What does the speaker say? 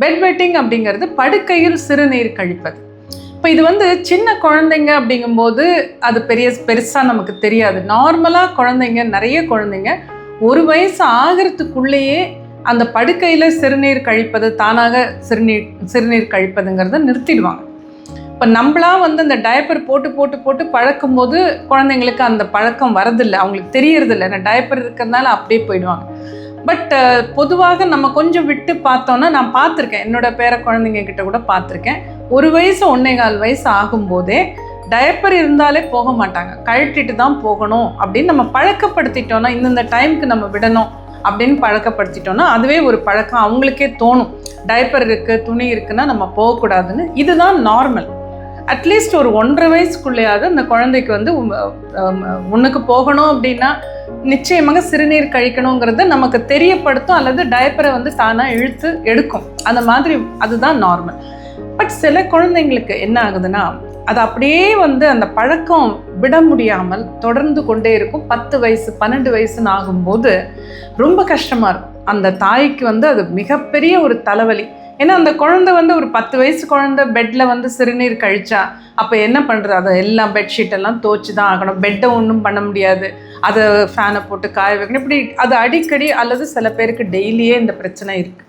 Bed wetting அப்படிங்கிறது படுக்கையில் சிறுநீர் கழிப்பது. இப்போ இது வந்து சின்ன குழந்தைங்க அப்படிங்கும்போது அது பெரிய பெருசாக நமக்கு தெரியாது. நார்மலாக குழந்தைங்க நிறைய குழந்தைங்க ஒரு வயசு ஆகிறதுக்குள்ளேயே அந்த படுக்கையில் சிறுநீர் கழிப்பது தானாக சிறுநீர் சிறுநீர் கழிப்பதுங்கிறத நிறுத்திடுவாங்க. இப்போ நம்மளா வந்து அந்த டயப்பர் போட்டு போட்டு போட்டு பழக்கும் போது குழந்தைங்களுக்கு அந்த பழக்கம் வரதில்லை. அவங்களுக்கு தெரியறதில்ல. அந்த டயப்பர் இருக்கிறதுனால அப்படியே போயிடுவாங்க. பட் uh, பொதுவாக நம்ம கொஞ்சம் விட்டு பார்த்தோன்னா நான் பார்த்துருக்கேன். என்னோட பேர குழந்தைங்க கிட்ட கூட பார்த்துருக்கேன். ஒரு வயசு ஒன்னே கால் வயசு ஆகும்போதே டயப்பர் இருந்தாலே போக மாட்டாங்க. கழட்டிட்டு தான் போகணும் அப்படின்னு நம்ம பழக்கப்படுத்திட்டோன்னா இந்தந்த டைமுக்கு நம்ம விடணும் அப்படின்னு பழக்கப்படுத்திட்டோம்னா அதுவே ஒரு பழக்கம் அவங்களுக்கே தோணும். டயப்பர் இருக்குது துணி இருக்குன்னா நம்ம போகக்கூடாதுன்னு. இதுதான் நார்மல் அட்லீஸ்ட் ஒரு ஒன்றரை வயசுக்குள்ளேயாவது அந்த குழந்தைக்கு வந்து ஒன்றுக்கு போகணும் அப்படின்னா நிச்சயமாக சிறுநீர் கழிக்கணுங்கிறத நமக்கு தெரியப்படுத்தும் அல்லது டயப்பரை வந்து தானாக இழுத்து எடுக்கும். அந்த மாதிரி அதுதான் நார்மல் பட் சில குழந்தைங்களுக்கு என்ன ஆகுதுன்னா அது அப்படியே வந்து அந்த பழக்கம் விட முடியாமல் தொடர்ந்து கொண்டே இருக்கும். பத்து வயசு பன்னெண்டு வயசுன்னு ஆகும்போது ரொம்ப கஷ்டமாக இருக்கும். அந்த தாய்க்கு வந்து அது மிகப்பெரிய ஒரு தலைவலி. ஏன்னா அந்த குழந்தை வந்து ஒரு பத்து வயசு குழந்தை பெட்டில் வந்து சிறுநீர் கழிச்சா அப்போ என்ன பண்ணுறது அதை எல்லாம் பெட்ஷீட் எல்லாம் துவச்சி தான் ஆகணும். பெட்டை ஒன்றும் பண்ண முடியாது. அதை ஃபேனை போட்டு காய வைக்கணும். இப்படி அது அடிக்கடி அல்லது சில பேருக்கு டெய்லியே இந்த பிரச்சனை இருக்குது